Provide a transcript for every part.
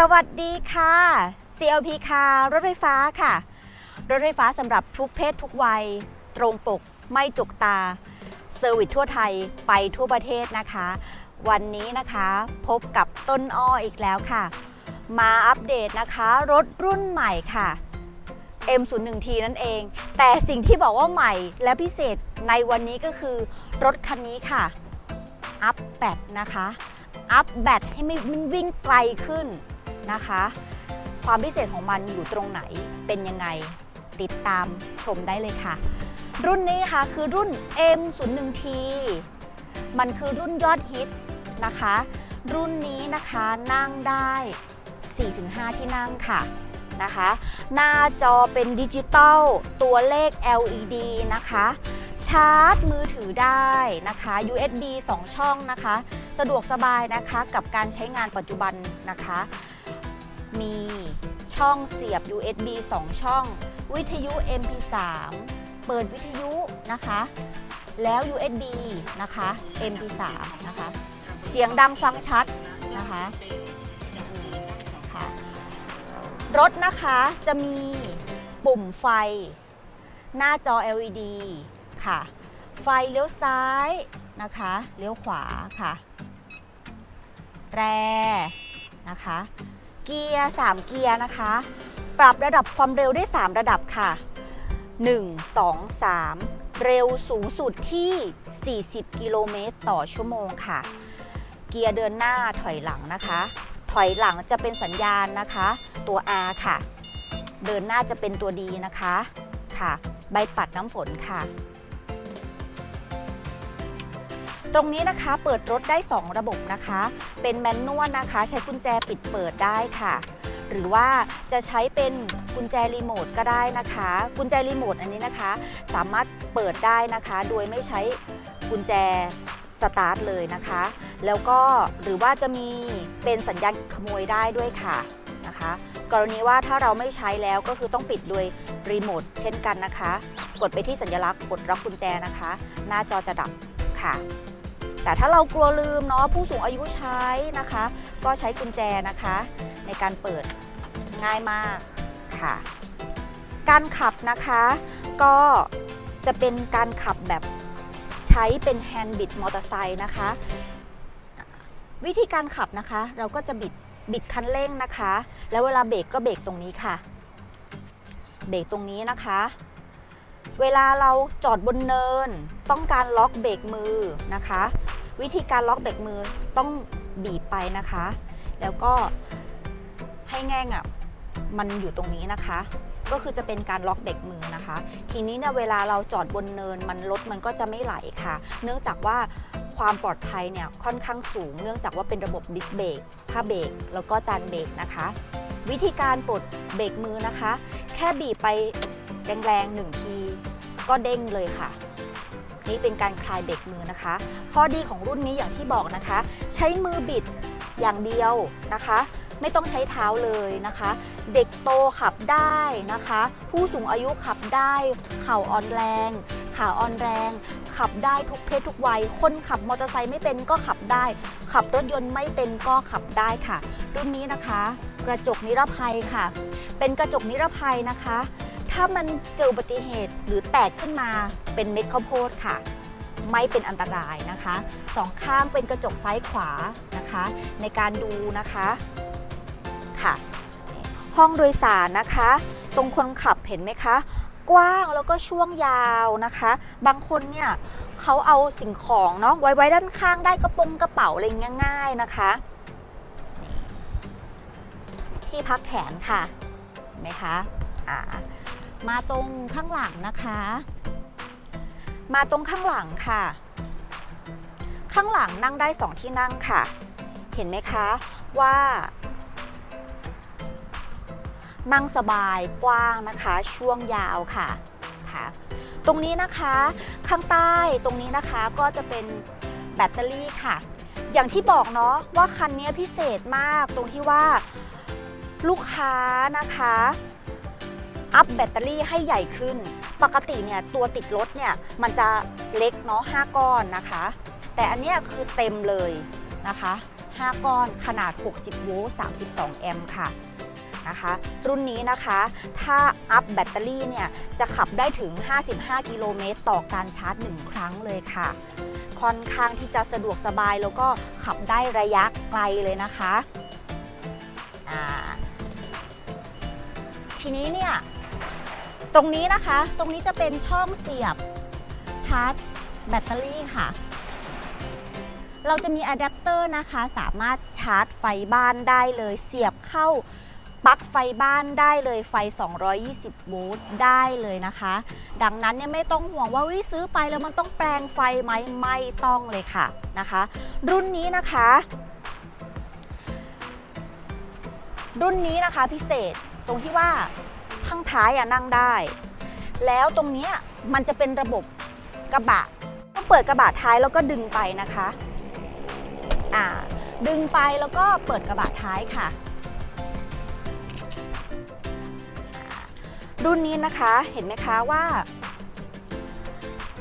สวัสดีค่ะ CLP ค่ะ รถไฟฟ้าค่ะ รถไฟฟ้าสำหรับทุกเพศทุกวัย ตรงปก ไม่จุกตา เซอร์วิสทั่วไทยไปทั่วประเทศนะคะ วันนี้นะคะพบกับต้นอ้ออีกแล้วค่ะ มาอัปเดตนะคะ รถรุ่นใหม่ค่ะ M01T นั่นเอง แต่สิ่งที่บอกว่าใหม่และพิเศษในวันนี้ก็คือ รถคันนี้ค่ะ อัพแบตนะคะ อัพแบตให้มันวิ่งไกลขึ้น นะคะ ความพิเศษของมันอยู่ตรงไหนเป็นยังไงติดตามชมได้เลยค่ะ รุ่นนี้นะคะคือรุ่น M01T มันคือรุ่นยอดฮิตนะคะ รุ่นนี้นะคะนั่งได้ 4-5 ที่นั่งค่ะนะคะ หน้าจอเป็นดิจิตอลตัวเลข LED นะคะ ชาร์จมือถือได้นะคะ USB 2 ช่องนะคะ สะดวกสบายนะคะกับการใช้งานปัจจุบันนะคะ มีช่องเสียบ USB 2 ช่อง วิทยุ MP3 เปิดวิทยุนะคะ แล้ว USB นะคะ MP3 นะคะ เสียงดังฟังชัดนะคะค่ะรถนะคะจะมีปุ่มไฟ หน้าจอ LED ค่ะ ไฟเลี้ยวซ้ายนะคะ เลี้ยวขวาค่ะ แตรนะคะ เกียร์ 3 เกียร์นะคะ ปรับระดับความเร็วได้ 3 ระดับค่ะ 1 2 3 เร็วสูงสุดที่ 40 กิโลเมตรต่อชั่วโมงค่ะ เกียร์เดินหน้าถอยหลังนะคะ ถอยหลังจะเป็นสัญญาณนะคะ ตัว R ค่ะ เดินหน้าจะเป็นตัว D นะคะค่ะ ใบปัดน้ำฝนค่ะ ตรงนี้นะคะเปิดรถได้ 2 ระบบนะคะ เป็นแมนนวลนะคะ ใช้กุญแจปิดเปิดได้ค่ะ หรือว่าจะใช้เป็นกุญแจรีโมทก็ได้นะคะ กุญแจรีโมทอันนี้นะคะ สามารถเปิดได้นะคะ โดยไม่ใช้กุญแจสตาร์ทเลยนะคะ แล้วก็หรือว่าจะมีเป็นสัญญาณขโมยได้ด้วยค่ะนะคะ กรณีว่าถ้าเราไม่ใช้แล้วก็คือต้องปิดโดยรีโมทเช่นกันนะคะ กดไปที่สัญลักษณ์กดล็อกกุญแจนะคะ หน้าจอจะดับค่ะ แต่ถ้าเรากลัวลืมเนาะผู้สูงอายุใช้นะคะ ก็ใช้กุญแจนะคะ ในการเปิดง่ายมากค่ะ การขับนะคะก็จะเป็นการขับแบบใช้เป็นแฮนด์บิดมอเตอร์ไซค์นะคะ วิธีการขับนะคะ เราก็จะบิดบิดคันเร่งนะคะ แล้วเวลาเบรกก็เบรกตรงนี้ค่ะ เบรกตรงนี้นะคะ เวลาเราจอดบนเนิน ต้องการล็อกเบรกมือนะคะ วิธีการล็อกเบรกมือต้องบีบไปนะคะ แล้วก็ให้แง่งอะมันอยู่ตรงนี้นะคะ ก็คือจะเป็นการล็อกเบรกมือนะคะ ทีนี้เนี่ยเวลาเราจอดบนเนินมันรถมันก็จะไม่ไหลค่ะ เนื่องจากว่าความปลอดภัยเนี่ยค่อนข้างสูง เนื่องจากว่าเป็นระบบดิสเบรกผ้าเบรกแล้วก็จานเบรกนะคะ วิธีการปลดเบรกมือนะคะ แค่บีบไปแรงๆหนึ่งทีก็เด้งเลยค่ะ นี่เป็นการคลายเบรกมือนะคะ ข้อดีของรุ่นนี้อย่างที่บอกนะคะ ใช้มือบิดอย่างเดียวนะคะ ไม่ต้องใช้เท้าเลยนะคะ เด็กโตขับได้นะคะ ผู้สูงอายุขับได้ เข่าอ่อนแรง ขาอ่อนแรง ขับได้ทุกเพศทุกวัย คนขับมอเตอร์ไซค์ไม่เป็นก็ขับได้ ขับรถยนต์ไม่เป็นก็ขับได้ค่ะ รุ่นนี้นะคะ กระจกนิรภัยค่ะ เป็นกระจกนิรภัยนะคะ ถ้ามันเจออุบัติเหตุหรือแตกขึ้นมาเป็นเม็ดข้าวโพดค่ะ ไม่เป็นอันตรายนะคะสองข้างเป็นกระจกซ้ายขวานะคะ ในการดูนะคะค่ะ ห้องโดยสารนะคะ ตรงคนขับเห็นไหมคะ กว้างแล้วก็ช่วงยาวนะคะ บางคนเนี่ยเขาเอาสิ่งของเนาะไว้ไว้ด้านข้างได้กระโปรงกระเป๋าอะไรอย่ายง่ายนะคะ ที่พักแขนค่ะเห็นไหมคะอ่า มาตรงข้างหลังนะคะ มาตรงข้างหลังค่ะ ข้างหลังนั่งได้สองที่นั่งค่ะ เห็นไหมคะว่า นั่งสบายกว้างนะคะ ช่วงยาวค่ะค่ะ ตรงนี้นะคะข้างใต้ตรงนี้นะคะก็จะเป็นแบตเตอรี่ค่ะ อย่างที่บอกเนาะว่าคันนี้พิเศษมากตรงที่ว่าลูกค้านะคะ อัพแบตเตอรี่ให้ใหญ่ขึ้น ปกติเนี่ยตัวติดรถเนี่ยมันจะเล็กเนาะ5ก้อนนะคะ แต่อันนี้คือเต็มเลยนะคะ 5 ก้อนขนาด 60 โวลต์ 32 แอมป์ค่ะนะคะรุ่นนี้นะคะถ้าอัพแบตเตอรี่เนี่ยจะขับได้ถึง 55 กิโลเมตรต่อการชาร์จ 1 ครั้งเลยค่ะ ค่อนข้างที่จะสะดวกสบายแล้วก็ขับได้ระยะไกลเลยนะคะ ทีนี้เนี่ย ตรงนี้นะคะ ตรงนี้จะเป็นช่องเสียบชาร์จแบตเตอรี่ค่ะ เราจะมีอะแดปเตอร์นะคะ สามารถชาร์จไฟบ้านได้เลย เสียบเข้าปลั๊กไฟบ้านได้เลยไฟ 220 โวลต์ได้เลยนะคะ ดังนั้นเนี่ยไม่ต้องห่วงว่าวิซื้อไปแล้วมันต้องแปลงไฟไหมไม่ต้องเลยค่ะนะคะ รุ่นนี้นะคะ รุ่นนี้นะคะพิเศษตรงที่ว่า ข้างท้ายอะนั่งได้ แล้วตรงเนี้ยมันจะเป็นระบบกระบะต้องเปิดกระบะท้ายแล้วก็ดึงไปนะคะอ่าดึงไปแล้วก็เปิดกระบะท้ายค่ะ รุ่นนี้นะคะเห็นไหมคะว่า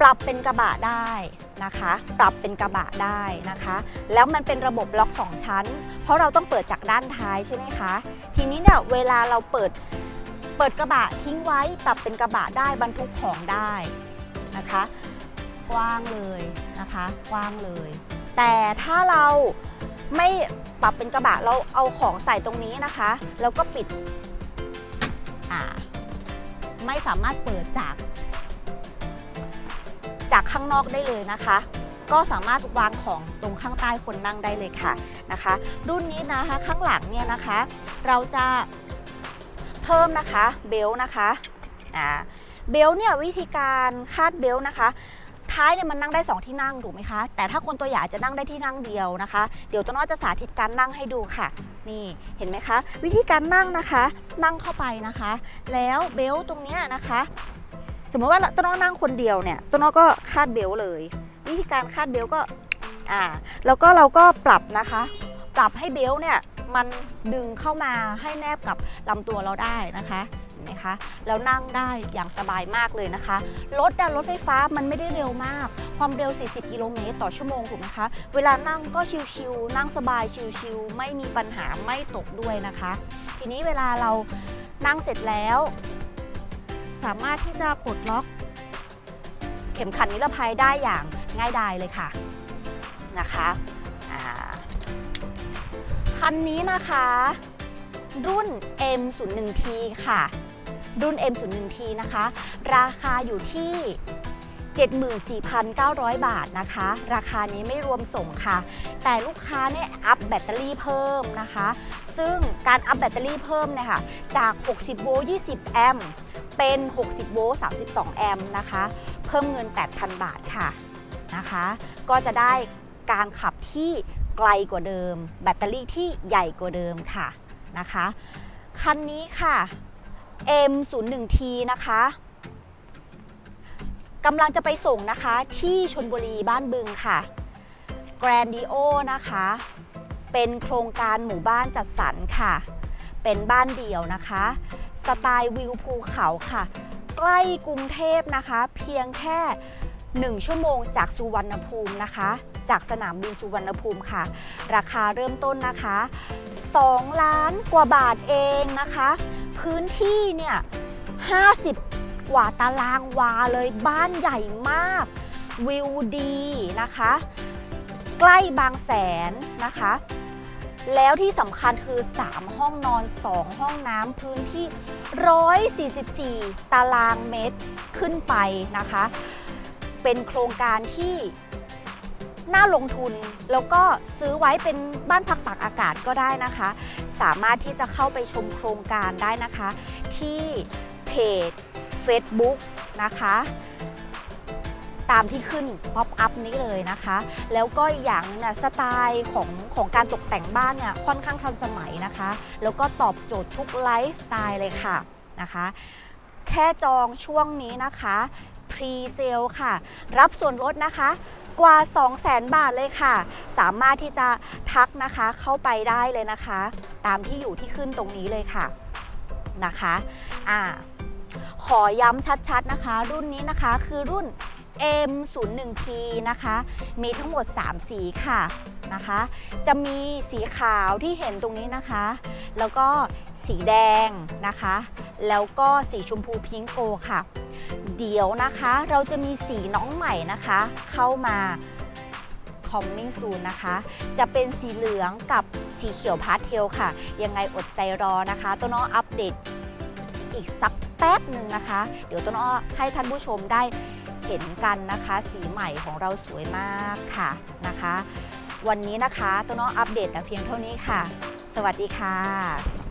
ปรับเป็นกระบะได้นะคะ ปรับเป็นกระบะได้นะคะ แล้วมันเป็นระบบล็อกสองชั้น เพราะเราต้องเปิดจากด้านท้ายใช่ไหมคะ ทีนี้เนี่ยเวลาเราเปิด เปิดกระบะทิ้งไว้ปรับเป็นกระบะได้บรรทุกของได้นะคะ กว้างเลยนะคะ กว้างเลย แต่ถ้าเราไม่ปรับเป็นกระบะเราเอาของใส่ตรงนี้นะคะ แล้วก็ปิดอ่าไม่สามารถเปิดจาก จากข้างนอกได้เลยนะคะ ก็สามารถวางของตรงข้างใต้คนนั่งได้เลยค่ะนะคะ รุ่นนี้นะคะข้างหลังเนี่ยนะคะ เราจะ เพิ่มนะคะเบลนะคะอ่าเบลเนี่ยวิธีการคาดเบลนะคะ ท้ายเนี่ยมันนั่งได้ 2 ที่นั่งถูกไหมคะ แต่ถ้าคนตัวใหญ่าจจะนั่งได้ที่นั่งเดียวนะคะ เดี๋ยวต้นอ้อจะสาธิตการนั่งให้ดูค่ะ นี่เห็นไหมคะ วิธีการนั่งนะคะ นั่งเข้าไปนะคะ แล้วเบลตรงเนี้ยนะคะ สมมติว่าต้นอ้อนั่งคนเดียวเนี่ยต้นอ้อก็คาดเบลเลย วิธีการคาดเบลก็อ่าแล้วก็เราก็ปรับนะคะ ปรับให้เบลเนี่ย มันดึงเข้ามาให้แนบกับลำตัวเราได้นะคะเห็นไหมคะแล้วนั่งได้อย่างสบายมากเลยนะคะรถอะรถไฟฟ้ามันไม่ได้เร็วมาก ความเร็ว 40 กิโลเมตรต่อชั่วโมงถูกไหมคะ เวลานั่งก็ชิวๆนั่งสบายชิวๆไม่มีปัญหาไม่ตกด้วยนะคะ ทีนี้เวลาเรานั่งเสร็จแล้ว สามารถที่จะปลดล็อก เข็มขัดนิรภัยได้อย่างง่ายดายเลยค่ะนะคะ คันนี้นะคะ รุ่น M01T ค่ะ รุ่น M01T นะคะ ราคาอยู่ที่ 74,900 บาทนะคะ ราคานี้ไม่รวมส่งค่ะ แต่ลูกค้าเนี่ยอัพแบตเตอรี่เพิ่มนะคะ ซึ่งการอัพแบตเตอรี่เพิ่มเนี่ยค่ะ จาก 60 โวลต์ 20 แอมป์ เป็น 60 โวลต์ 32 แอมป์นะคะ เพิ่มเงิน 8,000 บาทค่ะนะคะ ก็จะได้การขับที่ ไกลกว่าเดิม แบตเตอรี่ที่ใหญ่กว่าเดิมค่ะนะคะ คันนี้ค่ะ M01T นะคะกำลังจะไปส่งนะคะที่ชนบุรีบ้านบึงค่ะ แกรนดิโอนะคะ เป็นโครงการหมู่บ้านจัดสรรค่ะ เป็นบ้านเดี่ยวนะคะ สไตล์วิวภูเขาค่ะ ใกล้กรุงเทพนะคะ เพียงแค่ 1 ชั่วโมงจากสุวรรณภูมินะคะ จากสนามบินสุวรรณภูมิค่ะ ราคาเริ่มต้นนะคะ 2 ล้านกว่าบาทเองนะคะ พื้นที่เนี่ย 50 กว่าตารางวาเลยบ้านใหญ่มาก วิวดีนะคะ ใกล้บางแสนนะคะแล้วที่สำคัญคือ 3 ห้องนอน 2 ห้องน้ำพื้นที่ 144 ตารางเมตรขึ้นไปนะคะ เป็นโครงการที่ น่าลงทุน แล้วก็ซื้อไว้เป็นบ้านพักตากอากาศก็ได้นะคะ สามารถที่จะเข้าไปชมโครงการได้นะคะ ที่เพจ Facebook นะคะ ตามที่ขึ้นป๊อปอัพนี้เลยนะคะ แล้วก็อย่างนึงนี่ยสไตล์ของของการตกแต่งบ้านเนี่ยค่อนข้างทันสมัยนะคะ แล้วก็ตอบโจทย์ทุกไลฟ์สไตล์เลยค่ะนะคะแค่จองช่วงนี้นะคะ พรีเซลค่ะ รับส่วนลดนะคะ กว่า 200,000 บาทเลยค่ะ สามารถที่จะทักนะคะเข้าไปได้เลยนะคะ ตามที่อยู่ที่ขึ้นตรงนี้เลยค่ะนะคะอ่าขอย้ำชัดๆนะคะ รุ่นนี้นะคะคือรุ่น M01T นะคะ มีทั้งหมด 3 สีค่ะนะคะ จะมีสีขาวที่เห็นตรงนี้นะคะ แล้วก็สีแดงนะคะ แล้วก็สีชมพูพิงโกค่ะ เดี๋ยวนะคะเราจะมีสีน้องใหม่นะคะ เข้ามา coming soon นะคะ จะเป็นสีเหลืองกับสีเขียวพาสเทลค่ะ ยังไงอดใจรอนะคะต้นอ้ออัปเดตอีกสักแป๊บหนึ่งนะคะ เดี๋ยวต้นอ้อให้ท่านผู้ชมได้เห็นกันนะคะ สีใหม่ของเราสวยมากค่ะนะคะ วันนี้นะคะต้นอ้ออัปเดตแต่เพียงเท่านี้ค่ะ สวัสดีค่ะ